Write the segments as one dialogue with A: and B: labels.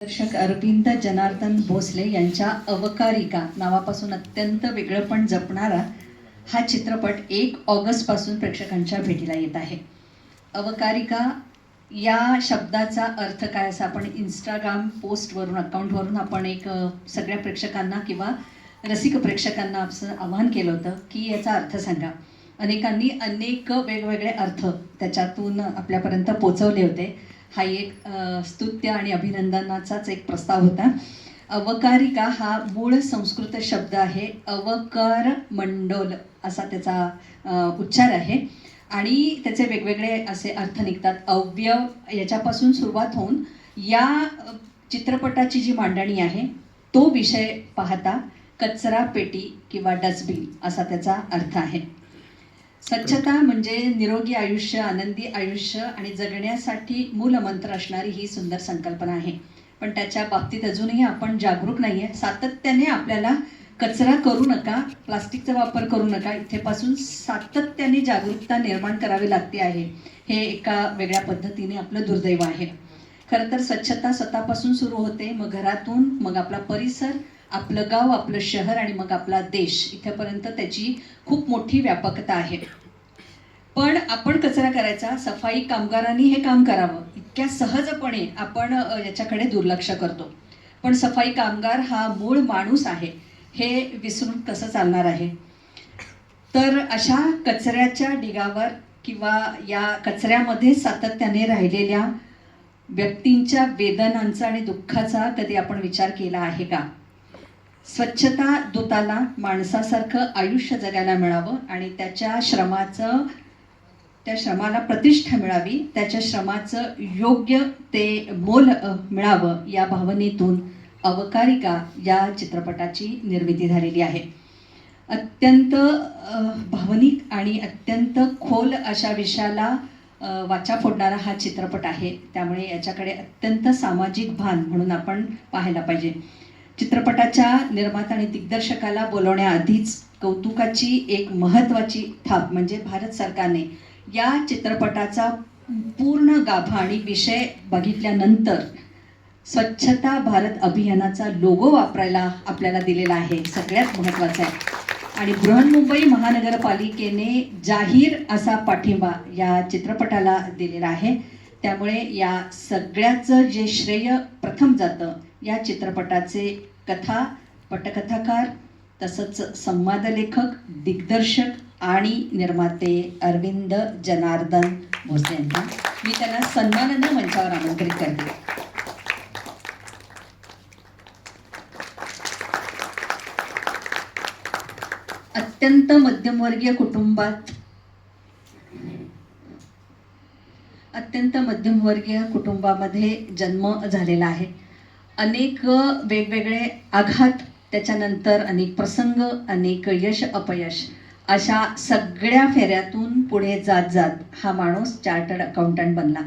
A: दर्शक अरविंद जनार्दन भोसले यांच्या अवकारिका नावापासून अत्यंत वेगळंपण जपणारा हा चित्रपट एक ऑगस्टपासून प्रेक्षकांच्या भेटीला येत आहे. अवकारिका या शब्दाचा अर्थ काय असा? आपण इंस्टाग्राम पोस्टवरून अकाउंटवरून आपण एक सगळ्या प्रेक्षकांना किंवा रसिक प्रेक्षकांना असं आवाहन केलं होतं की याचा अर्थ सांगा. अनेकांनी अनेक वेगवेगळे अर्थ त्याच्यातून आपल्यापर्यंत पोचवले होते. हा एक स्तुत्य आणि अभिनंदनाचाच एक प्रस्ताव होता. अवकारिका हा मूळ संस्कृत शब्द आहे अवकर मंडोल असा त्याचा उच्चार आहे. आणि त्याचे वेगवेगळे असे अर्थ निघतात. अव्यव याच्यापासून सुरुवात होऊन या चित्रपटाची जी मांडणी आहे तो विषय पाहता कचरा पेटी किंवा डस्टबिन असा त्याचा अर्थ आहे. स्वच्छता म्हणजे निरोगी आयुष्य आनंदी आयुष्य आणि जगण्यासाठी मूलमंत्र असणारी ही सुंदर संकल्पना आहे. पण त्याच्या बाबतीत अजूनही आपण जागरूक नाही आहे सातत्याने आपल्याला कचरा करू नका प्लास्टिकचा वापर करू नका. इथेपासून सातत्याने जागरूकता निर्माण करावी लागते आहे. हे एका वेगळ्या पद्धतीने आपलं दुर्दैव आहे. खरं तर स्वच्छता स्वतःपासून सुरू होते. मग घरातून मग आपला परिसर आपलं गाव आपलं शहर आणि मग आपला देश. इथेपर्यंत त्याची खूप मोठी व्यापकता आहे. पण आपण कचरा करायचा सफाई कामगारांनी हे काम करावं. इतक्या सहजपणे आपण याच्याकडे दुर्लक्ष करतो. पण सफाई कामगार हा मूळ माणूस आहे. हे विसरून कसं चालणार आहे? तर अशा कचऱ्याच्या ढिगावर किंवा या कचऱ्यामध्ये सातत्याने राहिलेल्या व्यक्तींच्या वेदनांचा आणि दुःखाचा कधी आपण विचार केला आहे का? स्वच्छता दूताला माणसासारखं आयुष्य जगायला मिळावं आणि त्याच्या श्रमाचं त्या श्रमाला प्रतिष्ठा मिळावी त्याच्या श्रमाचं योग्य ते मोल मिळावं या भावनेतून अवकारिका या चित्रपटाची निर्मिती झालेली आहे. अत्यंत भावनिक आणि अत्यंत खोल अशा विषयाला वाचा फोडणारा हा चित्रपट आहे. त्यामुळे याच्याकडे अत्यंत सामाजिक भान म्हणून आपण पाहायला पाहिजे. चित्रपटाच्या निर्माता आणि दिग्दर्शकाला बोलवण्याआधीच कौतुकाची एक महत्त्वाची थाप म्हणजे भारत सरकारने या चित्रपटाचा पूर्ण गाभा आणि विषय बघितल्यानंतर स्वच्छता भारत अभियानाचा लोगो वापरायला आपल्याला दिलेला आहे. सगळ्यात महत्त्वाचं आहे. आणि बृहन्मुंबई महानगरपालिकेने जाहीर असा पाठिंबा या चित्रपटाला दिलेला आहे. त्यामुळे या सगळ्याचं जे श्रेय प्रथम जातं या चित्रपटाचे कथा पटकथाकार तसंच संवादलेखक दिग्दर्शक आणि निर्माते अरविंद जनार्दन भोसले यांना मी त्यांना सन्मानानं मंचावर आमंत्रित करते. अत्यंत मध्यमवर्गीय कुटुंबात अत्यंत मध्यमवर्गीय कुटुंबामध्ये जन्म झालेला आहे. अनेक वेगवेगळे आघात त्याच्यानंतर अनेक प्रसंग अनेक यश अपयश. अशा सगळ्या फेऱ्यातून पुढे जात जात हा माणूस चार्टर्ड अकाउंटंट बनला.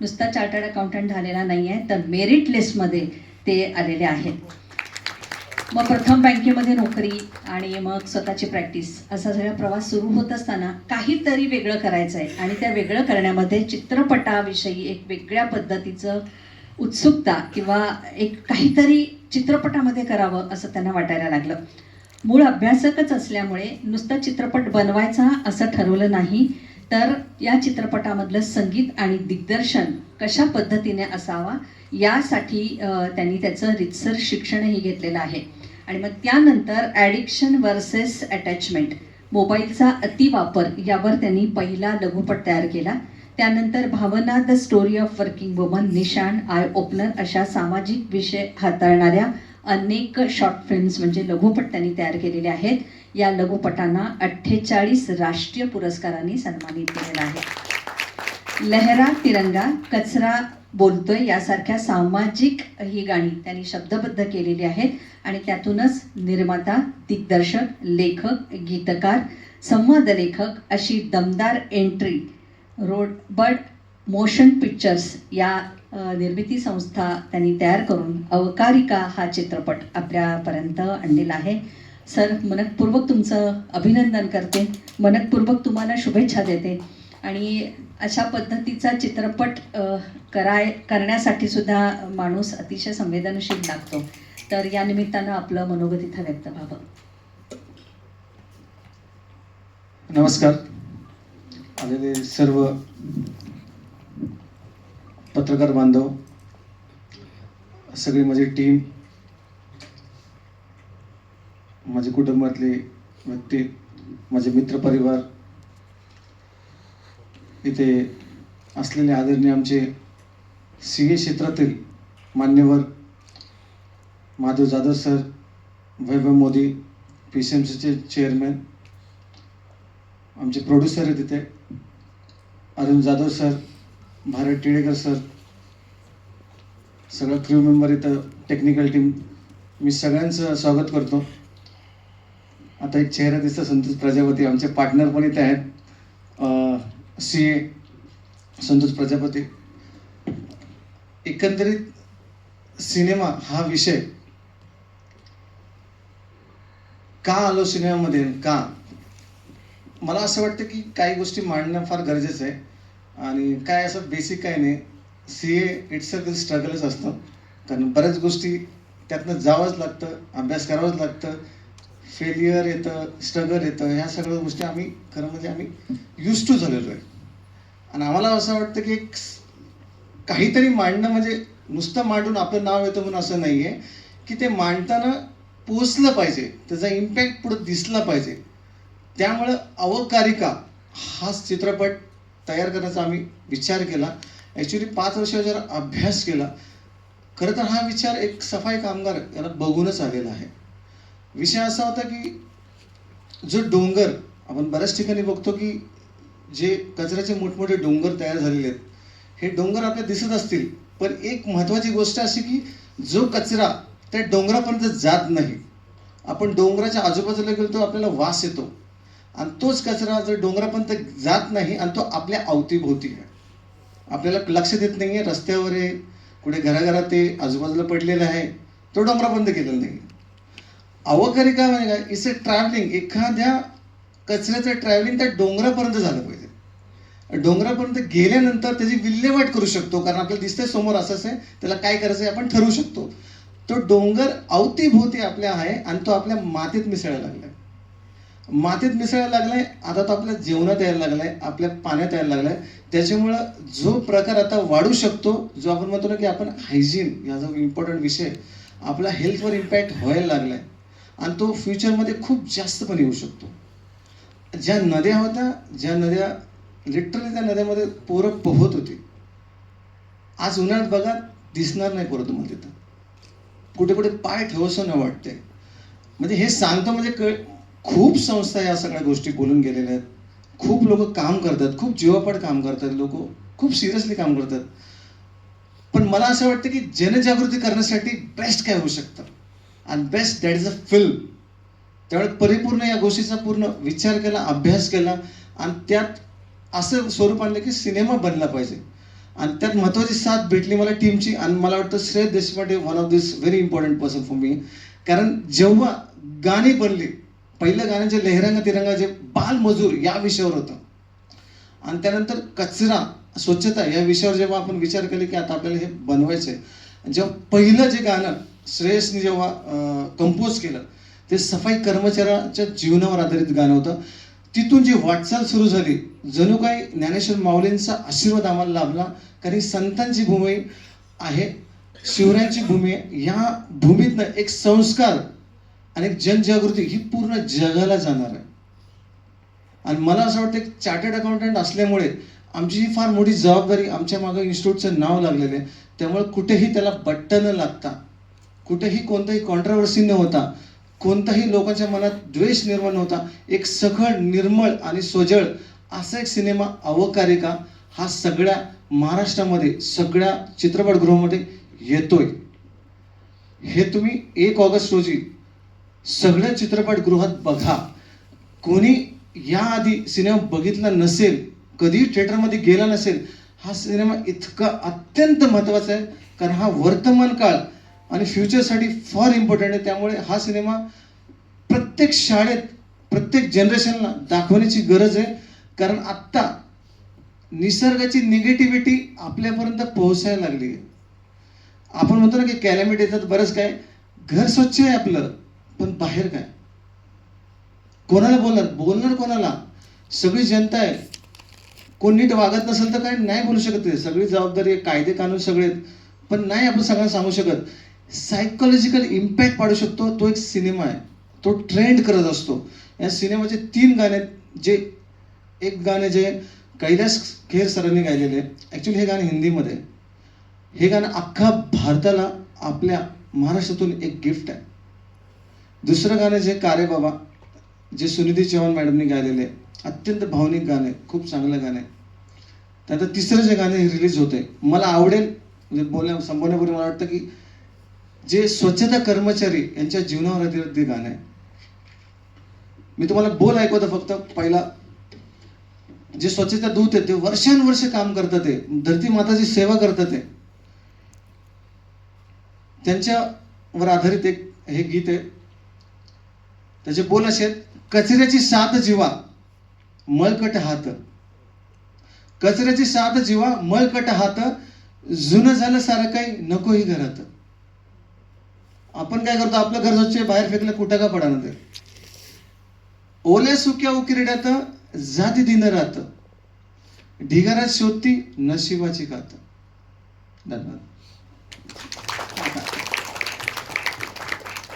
A: नुसता चार्टर्ड अकाउंटंट झालेला नाही आहे तर मेरिट लिस्टमध्ये ते आलेले आहेत. मग प्रथम बँकेमध्ये नोकरी आणि मग स्वतःची प्रॅक्टिस असा सगळा प्रवास सुरू होत असताना काहीतरी वेगळं करायचं आहे आणि त्या वेगळं करण्यामध्ये चित्रपटाविषयी एक वेगळ्या पद्धतीचं उत्सुकता किंवा एक काहीतरी चित्रपटामध्ये करावं असं त्यांना वाटायला लागलं. मूळ अभ्यासकच असल्यामुळे नुसतं चित्रपट बनवायचा असं ठरवलं नाही तर या चित्रपटामधलं संगीत आणि दिग्दर्शन कशा पद्धतीने असावा यासाठी त्यांनी त्याचं रितसर शिक्षणही घेतलेलं आहे. आणि मग त्यानंतर ॲडिक्शन वर्सेस अटॅचमेंट मोबाईलचा अतिवापर यावर त्यांनी पहिला लघुपट तयार केला. त्यानंतर Bhavana the story of working woman निशाण आय ओपनर अशा सामाजिक विषय हाताळणाऱ्या अनेक शॉर्ट फिल्म्स म्हणजे लघुपट त्यांनी तयार केलेले आहेत. या लघुपटांना अठ्ठेचाळीस राष्ट्रीय पुरस्कारांनी सन्मानित केलेलं आहे. लहरा तिरंगा कचरा बोलतोय यासारख्या सामाजिक ही गाणी त्यांनी शब्दबद्ध केलेली आहेत. आणि त्यातूनच निर्माता दिग्दर्शक लेखक गीतकार संवाद लेखक अशी दमदार entry road but motion pictures या निर्मिती संस्था त्यांनी तयार करून अवकारिका हा चित्रपट आपल्यापर्यंत आणलेला आहे. सर मनपूर्वक तुमचं अभिनंदन करते. मनपूर्वक तुम्हाला शुभेच्छा देते. आणि अशा पद्धतीचा चित्रपट कराय करण्यासाठी सुद्धा माणूस अतिशय संवेदनशील लागतो. तर या निमित्तानं आपलं मनोगत इथं व्यक्त व्हावं.
B: नमस्कार. आलेले सर्व पत्रकार बांधव सगळी माझी टीम माझे कुटुंबातले व्यक्ती माझे मित्रपरिवार इथे असलेले आदरणीय आमचे सी ए क्षेत्रातील मान्यवर Madhav Jadhav sir Vaibhav Modi P C M सीचे चेअरमॅन आमचे प्रोड्युसर आहेत तिथे अरुण जाधव सर भारत टिळेकर सर सगळं क्रू मेंबर इथं टेक्निकल टीम मी सगळ्यांचं स्वागत करतो. आता एक चेहरा दिसतो संतोष प्रजापती. आमचे पार्टनर पण इथे आहेत. C A Santosh Prajapati. एकंदरीत सिनेमा हा विषय का आलो सिनेमामध्ये का? मला असं वाटतं की काही गोष्टी मांडणं फार गरजेचं आहे. आणि काय असं बेसिक काय नाही. सी ए इट्स अ स्ट्रगलच असतं. कारण बऱ्याच गोष्टी त्यातनं जावंच लागतं अभ्यास करावाच लागतं फेलियर येतं स्ट्रगल येतं ह्या सगळ्या गोष्टी आम्ही खरं म्हणजे आम्ही युज टू झालेलो आहे. आणि आम्हाला असं वाटतं की एक काहीतरी मांडणं म्हणजे नुसतं मांडून आपलं नाव येतं म्हणून असं नाही आहे की ते मांडताना पोचलं पाहिजे त्याचा इम्पॅक्ट पुढं दिसला पाहिजे. त्यामुळं अवकारिका हा चित्रपट तयार करण्याचा आम्ही विचार केला. ॲक्च्युली पाच वर्ष जर अभ्यास केला खरं तर हा विचार एक सफाई कामगार याला बघूनच आलेला आहे. विषय असा होता की जो डोंगर आपण बऱ्याच ठिकाणी बघतो की जे कचऱ्याचे मोठमोठे डोंगर तयार झालेले आहेत हे डोंगर आपल्याला दिसत असतील पण एक महत्त्वाची गोष्ट अशी की जो कचरा त्या डोंगरापर्यंत जात नाही. आपण डोंगराच्या आजूबाजूला गेलो तो आपल्याला वास येतो. आणि तोच कचरा जर डोंगरापर्यंत जात नाही आणि तो आपल्या अवतीभोवती आहे. आपल्याला लक्ष देत नाही आहे रस्त्यावर आहे कुठे घराघरात ते आजूबाजूला पडलेलं आहे तो डोंगरापर्यंत गेलेला नाही अवकारिका म्हणजे काय इट्स अ ट्रॅव्हलिंग एखाद्या कचऱ्याचं ट्रॅव्हलिंग त्या डोंगरापर्यंत झालं पाहिजे. डोंगरापर्यंत गेल्यानंतर त्याची विल्हेवाट करू शकतो कारण आपल्याला दिसतंय समोर असंच आहे त्याला काय करायचं आहे आपण ठरवू शकतो. तो डोंगर अवतीभोवती आपल्या आहे आणि तो आपल्या मातीत मिसळायला लागला मातीत मिसळायला लागलाय आता तो आपल्या जेवणात यायला लागलाय आपल्या पाण्यात यायला लागलाय. त्याच्यामुळं जो प्रकार आता वाढू शकतो जो आपण म्हणतो ना की आपण हायजीन या जो इम्पॉर्टंट विषय आपल्या हेल्थवर इम्पॅक्ट व्हायला लागलाय. आणि तो फ्युचरमध्ये खूप जास्त पण येऊ शकतो. ज्या नद्या होत्या ज्या नद्या लिटरली त्या नद्यामध्ये पोरं पोहत होती. आज उन्हाळ्यात बघा दिसणार नाही पोरं तुम्हाला तिथं. कुठे कुठे पाय ठेवसं न वाटते म्हणजे हे सांगतो म्हणजे कळ खूप संस्था या सगळ्या गोष्टी बोलून गेलेल्या आहेत. खूप लोक काम करतात. खूप जीवापड काम करतात. लोक खूप सिरियसली काम करतात. पण मला असं वाटतं की जनजागृती करण्यासाठी बेस्ट काय होऊ शकतं? आणि best that is a film त्यामुळे परिपूर्ण या गोष्टीचा पूर्ण विचार केला अभ्यास केला आणि त्यात असं स्वरूप आणलं की सिनेमा बनला पाहिजे. आणि त्यात महत्त्वाची साथ भेटली मला टीमची आणि मला वाटतं Shreya Deshpande one of this very important person for me कारण जेव्हा गाणी बनली पहिलं गाणं जे लहरंगा तिरंगा जे बालमजूर या विषयावर होतं. आणि त्यानंतर कचरा स्वच्छता या विषयावर जेव्हा आपण विचार केले की आता आपल्याला हे बनवायचं आहे जेव्हा पहिलं जे गाणं श्रेयसने जेव्हा कंपोज केलं ते सफाई कर्मचाऱ्याच्या जीवनावर आधारित गाणं होतं. तिथून जी वाटचाल सुरू झाली जणू काही ज्ञानेश्वर माऊलींचा आशीर्वाद आम्हाला लाभला कारण ही संतांची भूमी आहे शिवरायांची भूमी आहे. या भूमीतनं एक संस्कार आणि एक जनजागृती ही पूर्ण जगाला जाणार आहे. आणि मला असं वाटतं की चार्टर्ड अकाउंटंट असल्यामुळे आमची ही फार मोठी जबाबदारी आमच्या मागं इन्स्टिट्यूटचं नाव लागलेलं आहे त्यामुळे कुठेही त्याला बट्ट न लागता कुठेही कोणताही कॉन्ट्रावर्सी न होता कोणताही लोकांच्या मनात द्वेष निर्माण होता एक सखळ निर्मळ आणि सोजळ असा एक सिनेमा अवकारिका हा सगळ्या महाराष्ट्रामध्ये सगळ्या चित्रपटगृहामध्ये येतोय. हे तुम्ही एक ऑगस्ट रोजी सगळ्या चित्रपटगृहात बघा. कोणी याआधी सिनेमा बघितला नसेल कधीही थिएटरमध्ये गेला नसेल हा सिनेमा इतका अत्यंत महत्त्वाचा आहे कारण हा वर्तमान काळ आणि फ्युचरसाठी फार इम्पॉर्टंट आहे. त्यामुळे हा सिनेमा प्रत्येक शाळेत प्रत्येक जनरेशनला दाखवण्याची गरज आहे. कारण आत्ता निसर्गाची निगेटिव्हिटी आपल्यापर्यंत पोहोचायला लागली आहे. आपण म्हणतो ना की कॅलॅमिटी येतात बरंच काय. घर स्वच्छ आहे आपलं. पण बाहेर काय? कोणाला बोलणार? बोलणार कोणाला? सगळी जनता आहे. कोण नीट वागत नसेल तर काय नाही बोलू शकत ते. सगळी जबाबदारी आहे कायदे कानून सगळे आहेत. पण नाही आपण सगळ्यांना सांगू शकत. सायकोलॉजिकल इम्पॅक्ट पाडू शकतो. तो एक सिनेमा आहे. तो ट्रेंड करत असतो. या सिनेमाचे तीन गाणे आहेत, जे एक गाणे जे कैलास खेर सरांनी गायलेले ॲक्च्युली हे गाणं हिंदीमध्ये हे गाणं अख्खा भारताला आपल्या महाराष्ट्रातून एक गिफ्ट आहे. दुसरं गाणं जे कारे बाबा जे सुनिधी चव्हाण मॅडमनी गायलेले आहे. अत्यंत भावनिक गाणं आहे खूप चांगलं गाणं आहे. त्यानंतर तिसरं जे गाणं रिलीज होतंय मला आवडेल म्हणजे बोलण्या संबोधण्यापूर्वी मला वाटतं की जे स्वच्छता कर्मचारी यांच्या जीवनावर आधारित ते गाणं आहे. मी तुम्हाला बोल ऐकवतो फक्त पहिला. जे स्वच्छता दूत आहे ते वर्षानुवर्ष काम करतात ते धरती माताची सेवा करतात ते त्यांच्यावर आधारित एक हे गीत आहे त्याचे बोल असे आहेत. कचऱ्याची साथ जीवा मळकट हात. कचऱ्याची साथ जीवा मळकट हात. जुनं झालं सारं काही नको ही घरात. आपण काय करतो? आपलं घर स्वच्छ बाहेर फेकलं कुठं का पडा ते ओल्या सुक्या उकिरड्यात जाती दिन राहत ढिगारा शोधती नशिबाची कात. धन्यवाद.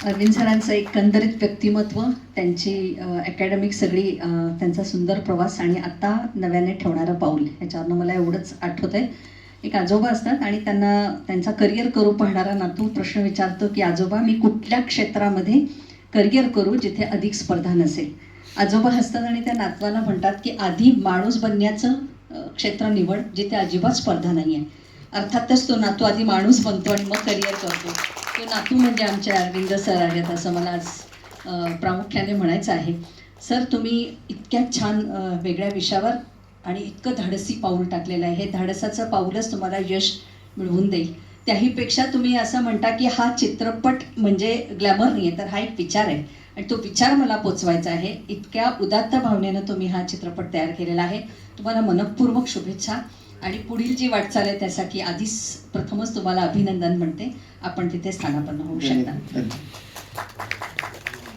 A: अरविंद सरांचं एकंदरीत व्यक्तिमत्व त्यांची अकॅडमिक सगळी त्यांचा सुंदर प्रवास आणि आत्ता नव्याने ठेवणारं पाऊल ह्याच्यावरनं मला एवढंच आठवत आहे एक आजोबा असतात आणि त्यांना त्यांचा करिअर करू पाहणारा नातू प्रश्न विचारतो की आजोबा मी कुठल्या क्षेत्रामध्ये करिअर करू जिथे अधिक स्पर्धा नसेल? आजोबा हसतात आणि त्या नातवाला म्हणतात की आधी माणूस बनण्याचं क्षेत्र निवड जिथे अजिबात स्पर्धा नाही आहे अर्थातच तो नातू आधी माणूस बनतो आणि मग करिअर करतो. तो नातू म्हणजे आमचे अरविंद सर आहेत असं मला आज प्रामुख्याने म्हणायचं आहे. सर तुम्ही इतक्या छान वेगळ्या विषयावर आणि इतकं धाडसी पाऊल टाकलेलं आहे. हे धाडसाचं पाऊलच तुम्हाला यश मिळवून देईल. त्याहीपेक्षा तुम्ही असं म्हणता की हा चित्रपट म्हणजे ग्लॅमर नाही आहे तर हा एक विचार आहे. आणि तो विचार मला पोचवायचा आहे. इतक्या उदात्त भावनेनं तुम्ही हा चित्रपट तयार केलेला आहे. तुम्हाला मनपूर्वक शुभेच्छा. आणि पुढील जी वाटचाल आहे त्यासाठी आधीच प्रथमच तुम्हाला अभिनंदन म्हणते. आपण तिथे स्थानापन्न होऊ शकता.